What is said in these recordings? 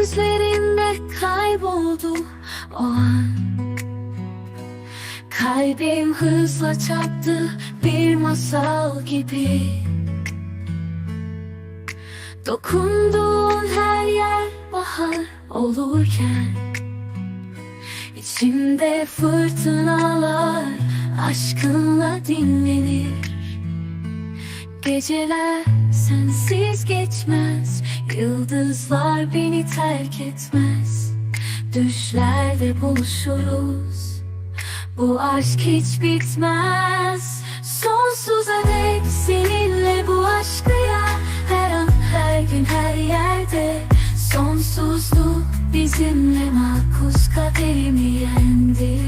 Gözlerinde kayboldu o an. Kalbim hızla çarptı bir masal gibi. Dokunduğun her yer bahar olurken İçimde fırtınalar aşkınla dinlenir. Geceler sensiz geçmez Yıldızlar beni terk etmez. Düşlerde buluşuruz. Bu aşk hiç bitmez. Sonsuza dek seninle bu aşkı ya Her an her gün her yerde. Sonsuzluk bizimle makus kaderimi yendi.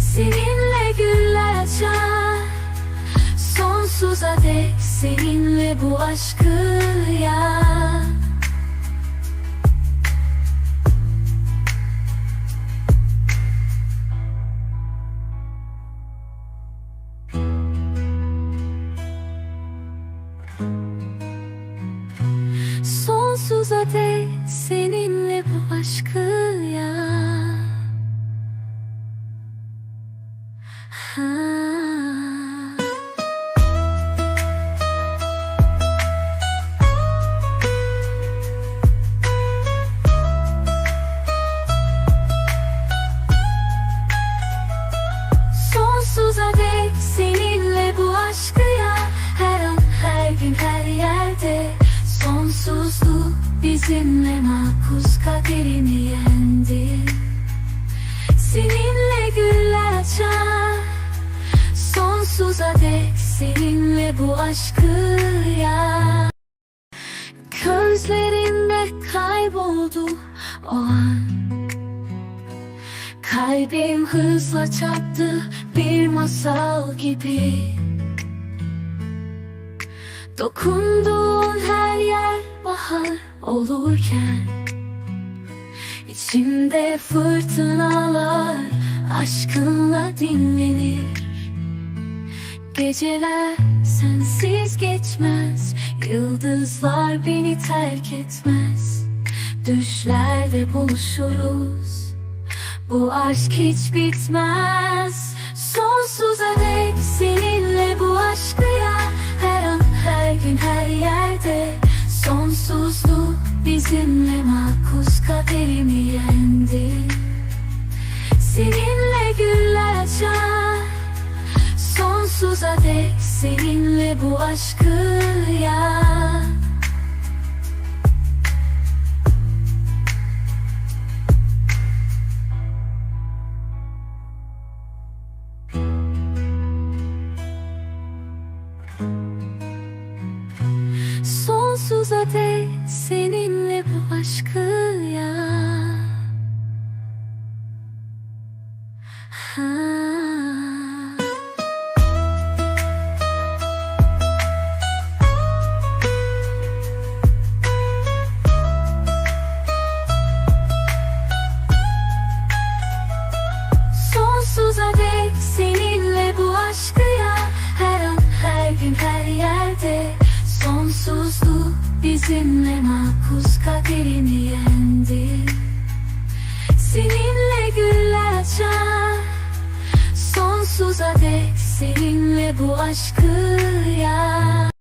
Seninle Sonsuza dek seninle bu aşkı ya Sonsuza dek seninle bu aşkı ya ha. Sonsuzluk bizimle makus kaderini yendi. Seninle güller açar. Sonsuza dek seninle bu aşkı ya Gözlerinde kayboldu o an. Kalbim hızla çarptı bir masal gibi. Dokunduğun her yer olurken İçimde fırtınalar aşkınla dinlenir. Geceler sensiz geçmez Yıldızlar beni terk etmez. Düşlerde buluşuruz bu aşk hiç bitmez bizimle makus kaderimi yendi. Seninle güller açar. Sonsuza dek seninle bu aşkı ya. Sonsuza dek Sonsuza seninle bu aşkı ya. Her an her gün her yerde. Sonsuzluk bizimle makus kaderini yendi. Seninle Sonsuza dek seninle bu aşkı ya